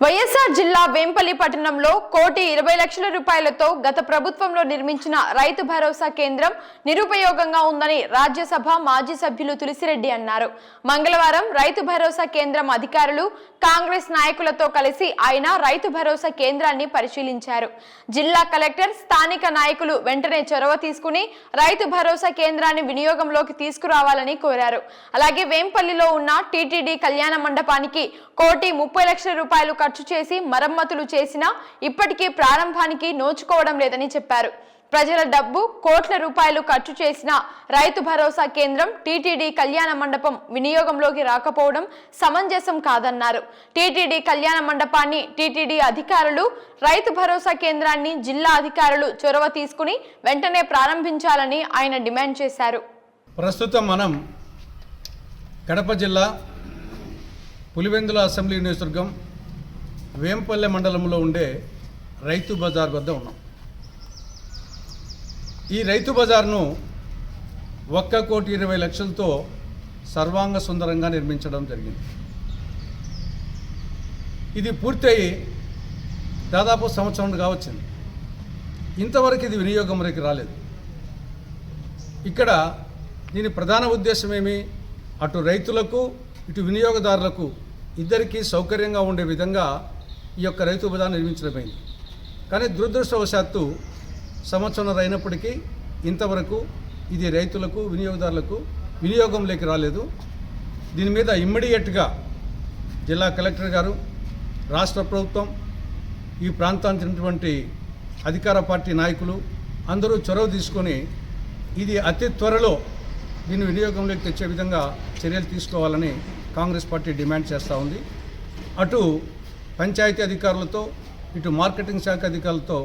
వైఎస్ఆర్ జిల్లా వేంపల్లి పట్టణంలో కోటి ఇరవై లక్షల రూపాయలతో గత ప్రభుత్వంలో నిర్మించిన రైతు భరోసా కేంద్రం నిరుపయోగంగా ఉందని రాజ్యసభ మాజీ సభ్యులు తులసిరెడ్డి అన్నారు. మంగళవారం రైతు భరోసా కేంద్రం అధికారులు కాంగ్రెస్ నాయకులతో కలిసి ఆయన రైతు భరోసా కేంద్రాన్ని పరిశీలించారు. జిల్లా కలెక్టర్ స్థానిక నాయకులు వెంటనే చొరవ తీసుకుని రైతు భరోసా కేంద్రాన్ని వినియోగంలోకి తీసుకురావాలని కోరారు. అలాగే వేంపల్లిలో ఉన్న టీటీడీ కళ్యాణ మండపానికి కోటి ముప్పై లక్షల రూపాయలు ఖర్చు చేసి మరమ్మతులు చేసినా ఇప్పటికీ ప్రారంభానికి నోచుకోవడం లేదని చెప్పారు. ప్రజల డబ్బు కోట్ల రూపాయలు ఖర్చు చేసిన రైతు భరోసా కేంద్రం టీటీడీ కళ్యాణ మండపం వినియోగంలోకి రాకపోవడం సమంజసం కాదన్నారు. టీటీడీ కళ్యాణ మండపాన్ని టీటీడీ అధికారులు రైతు భరోసా కేంద్రాన్ని జిల్లా అధికారులు చొరవ తీసుకుని వెంటనే ప్రారంభించాలని ఆయన డిమాండ్ చేశారు. ప్రస్తుతం మనం కడప జిల్లా పులివెందుల అసెంబ్లీ నియోజకవర్గం వేంపల్లె మండలంలో ఉండే రైతు బజార్ వద్ద ఉన్నాం. ఈ రైతు బజార్ను ఒక్క కోటి ఇరవై లక్షలతో సర్వాంగ సుందరంగా నిర్మించడం జరిగింది. ఇది పూర్తయి దాదాపు సంవత్సరం కావచ్చింది. ఇంతవరకు ఇది వినియోగంలోకి రాలేదు. ఇక్కడ దీని ప్రధాన ఉద్దేశం ఏమి? అటు రైతులకు ఇటు వినియోగదారులకు ఇద్దరికీ సౌకర్యంగా ఉండే విధంగా ఈ యొక్క రైతు బజార్ నిర్మించడమైంది. కానీ దురదృష్టవశాత్తు సంవత్సరం అయినప్పటికీ ఇంతవరకు ఇది రైతులకు వినియోగదారులకు వినియోగంలోకి రాలేదు. దీని మీద ఇమ్మీడియట్గా జిల్లా కలెక్టర్ గారు రాష్ట్ర ప్రభుత్వం ఈ ప్రాంతానికి ఉన్నటువంటి అధికార పార్టీ నాయకులు అందరూ చొరవ తీసుకొని ఇది అతి త్వరలో దీన్ని వినియోగంలోకి తెచ్చే విధంగా చర్యలు తీసుకోవాలని కాంగ్రెస్ పార్టీ డిమాండ్ చేస్తూ ఉంది. అటు పంచాయతీ అధికారులతో ఇటు మార్కెటింగ్ శాఖ అధికారులతో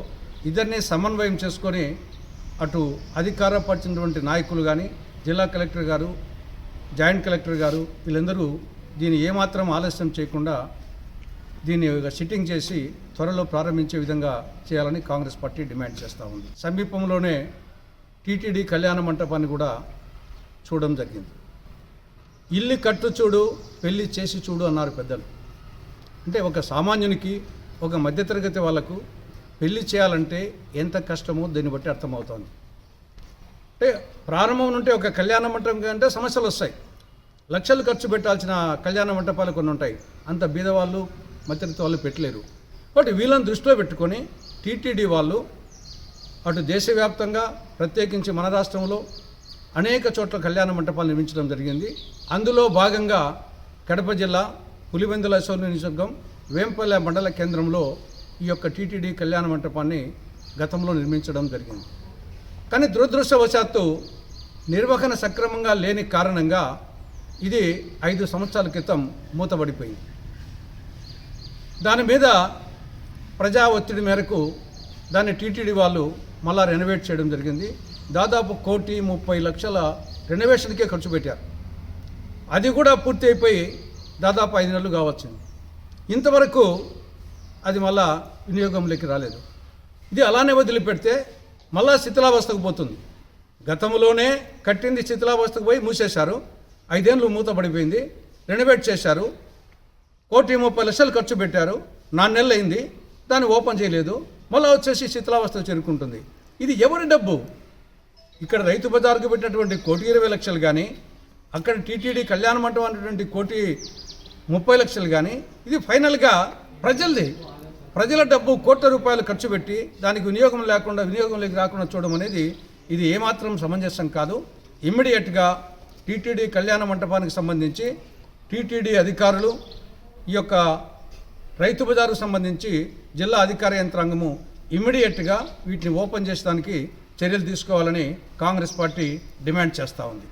ఇద్దరిని సమన్వయం చేసుకొని అటు అధికార పరిచినటువంటి నాయకులు కానీ జిల్లా కలెక్టర్ గారు జాయింట్ కలెక్టర్ గారు వీళ్ళందరూ దీన్ని ఏమాత్రం ఆలస్యం చేయకుండా దీన్ని సిట్టింగ్ చేసి త్వరలో ప్రారంభించే విధంగా చేయాలని కాంగ్రెస్ పార్టీ డిమాండ్ చేస్తూ ఉంది. సమీపంలోనే టీటీడీ కళ్యాణ మంటపాన్ని కూడా చూడడం జరిగింది. ఇల్లు కట్టు చూడు పెళ్ళి చేసి చూడు అన్నారు పెద్దలు. అంటే ఒక సామాన్యునికి ఒక మధ్యతరగతి వాళ్ళకు పెళ్ళి చేయాలంటే ఎంత కష్టమో దీన్ని బట్టి అర్థమవుతోంది. అంటే ప్రారంభం నుండి ఒక కళ్యాణ మంటపం అంటే సమస్యలు వస్తాయి. లక్షలు ఖర్చు పెట్టాల్సిన కళ్యాణ మంటపాలు కొన్ని ఉంటాయి. అంత బీదవాళ్ళు మధ్యతరగతి వాళ్ళు పెట్టలేరు. కాబట్టి వీళ్ళని దృష్టిలో పెట్టుకొని టీటీడీ వాళ్ళు అటు దేశవ్యాప్తంగా ప్రత్యేకించి మన రాష్ట్రంలో అనేక చోట్ల కళ్యాణ మంటపాలు నిర్మించడం జరిగింది. అందులో భాగంగా కడప జిల్లా పులివెందుల అసెంబ్లీ నియోజకవర్గం వేంపల్లె మండల కేంద్రంలో ఈ యొక్క టీటీడీ కళ్యాణ మంటపాన్ని గతంలో నిర్మించడం జరిగింది. కానీ దురదృష్టవశాత్తు నిర్వహణ సక్రమంగా లేని కారణంగా ఇది ఐదు సంవత్సరాల క్రితం మూతబడిపోయింది. దాని మీద ప్రజా ఒత్తిడి మేరకు దాన్ని టీటీడీ వాళ్ళు మళ్ళా రెనోవేట్ చేయడం జరిగింది. దాదాపు కోటి ముప్పై లక్షల రెనోవేషన్కే ఖర్చు పెట్టారు. అది కూడా పూర్తి అయిపోయి దాదాపు ఐదు నెలలు కావచ్చింది. ఇంతవరకు అది మళ్ళా వినియోగంలోకి రాలేదు. ఇది అలానే వదిలిపెడితే మళ్ళా శిథిలావస్థకు పోతుంది. గతంలోనే కట్టింది శిథిలావస్థకు పోయి మూసేశారు. ఐదేళ్ళు మూతపడిపోయింది. రెనోవేట్ చేశారు. కోటి ముప్పై లక్షలు ఖర్చు పెట్టారు. నాలుగు నెలలు అయింది. దాన్ని ఓపెన్ చేయలేదు. మళ్ళీ వచ్చేసి శిథిలావస్థ చేరుకుంటుంది. ఇది ఎవరి డబ్బు? ఇక్కడ రైతు బజార్కు పెట్టినటువంటి కోటి ఇరవై లక్షలు కానీ అక్కడ టీటీడీ కళ్యాణ మండపం అనేటువంటి కోటి ముప్పై లక్షలు కానీ ఇది ఫైనల్గా ప్రజలది. ప్రజల డబ్బు కోట్ల రూపాయలు ఖర్చు పెట్టి దానికి వినియోగం లేకుండా వినియోగంలోకి రాకుండా చూడడం అనేది ఇది ఏమాత్రం సమంజసం కాదు. ఇమ్మీడియట్గా టీటీడీ కళ్యాణ మంటపానికి సంబంధించి టీటీడీ అధికారులు ఈ యొక్క రైతు బజారుకు సంబంధించి జిల్లా అధికార యంత్రాంగము ఇమ్మీడియట్గా వీటిని ఓపెన్ చేసడానికి చర్యలు తీసుకోవాలని కాంగ్రెస్ పార్టీ డిమాండ్ చేస్తూ ఉంది.